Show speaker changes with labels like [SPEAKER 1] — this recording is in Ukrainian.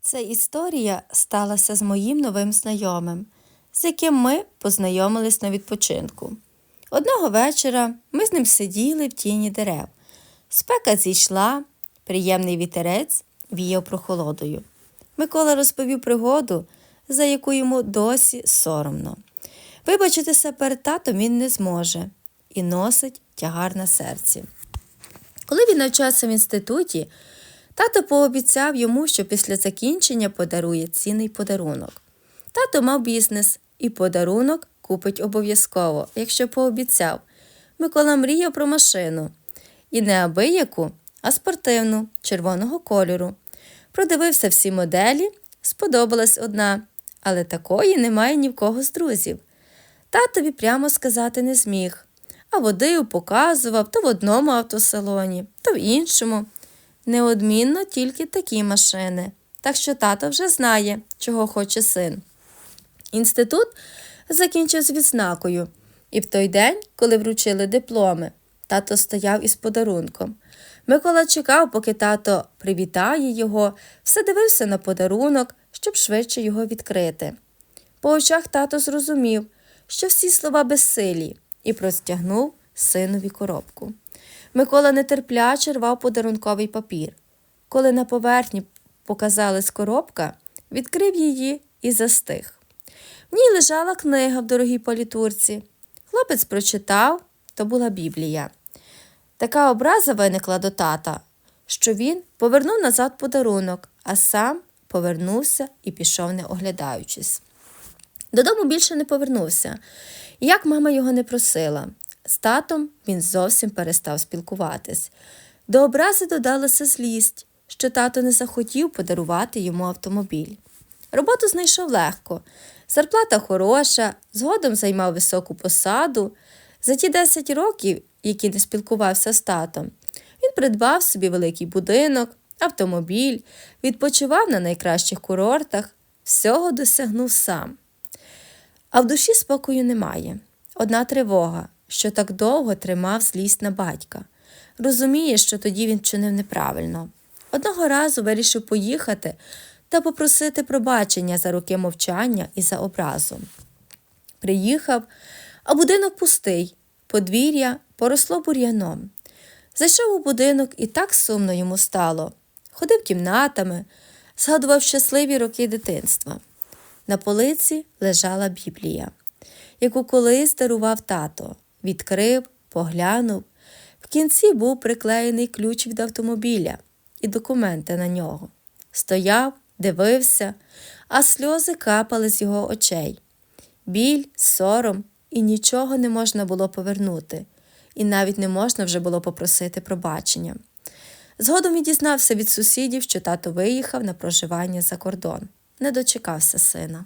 [SPEAKER 1] Ця історія сталася з моїм новим знайомим, з яким ми познайомились на відпочинку. Одного вечора ми з ним сиділи в тіні дерев. Спека зійшла, приємний вітерець віяв прохолодою. Микола розповів пригоду, за яку йому досі соромно. Вибачитися перед татом він не зможе і носить тягар на серці. Коли він навчався в інституті, тато пообіцяв йому, що після закінчення подарує цінний подарунок. Тато мав бізнес і подарунок купить обов'язково, якщо пообіцяв. Микола мріяв про машину. І не абияку, а спортивну, червоного кольору. Продивився всі моделі, сподобалась одна, але такої немає ні в кого з друзів. Татові прямо сказати не зміг, а водив показував то в одному автосалоні, то в іншому. Неодмінно тільки такі машини, так що тато вже знає, чого хоче син. Інститут закінчив з відзнакою, і в той день, коли вручили дипломи, тато стояв із подарунком. Микола чекав, поки тато привітає його, все дивився на подарунок, щоб швидше його відкрити. По очах тато зрозумів, що всі слова безсилі, і простягнув синові коробку. Микола нетерпляче рвав подарунковий папір. Коли на поверхні показалась коробка, відкрив її і застиг. В ній лежала книга в дорогій політурці. Хлопець прочитав, то була Біблія. Така образа виникла до тата, що він повернув назад подарунок, а сам повернувся і пішов, не оглядаючись. Додому більше не повернувся, як мама його не просила. З татом він зовсім перестав спілкуватись. До образи додалася злість, що тато не захотів подарувати йому автомобіль. Роботу знайшов легко, зарплата хороша, згодом займав високу посаду. За ті 10 років, які не спілкувався з татом, він придбав собі великий будинок, автомобіль, відпочивав на найкращих курортах, всього досягнув сам. А в душі спокою немає. Одна тривога, що так довго тримав злість на батька. Розуміє, що тоді він вчинив неправильно. Одного разу вирішив поїхати та попросити пробачення за роки мовчання і за образу. Приїхав, а будинок пустий, подвір'я поросло бур'яном. Зайшов у будинок і так сумно йому стало. Ходив кімнатами, згадував щасливі роки дитинства. На полиці лежала Біблія, яку колись дарував тато, відкрив, поглянув. В кінці був приклеєний ключ від автомобіля і документи на нього. Стояв, дивився, а сльози капали з його очей. Біль, сором, і нічого не можна було повернути, і навіть не можна вже було попросити пробачення. Згодом він дізнався від сусідів, що тато виїхав на проживання за кордон, не дочекався сина.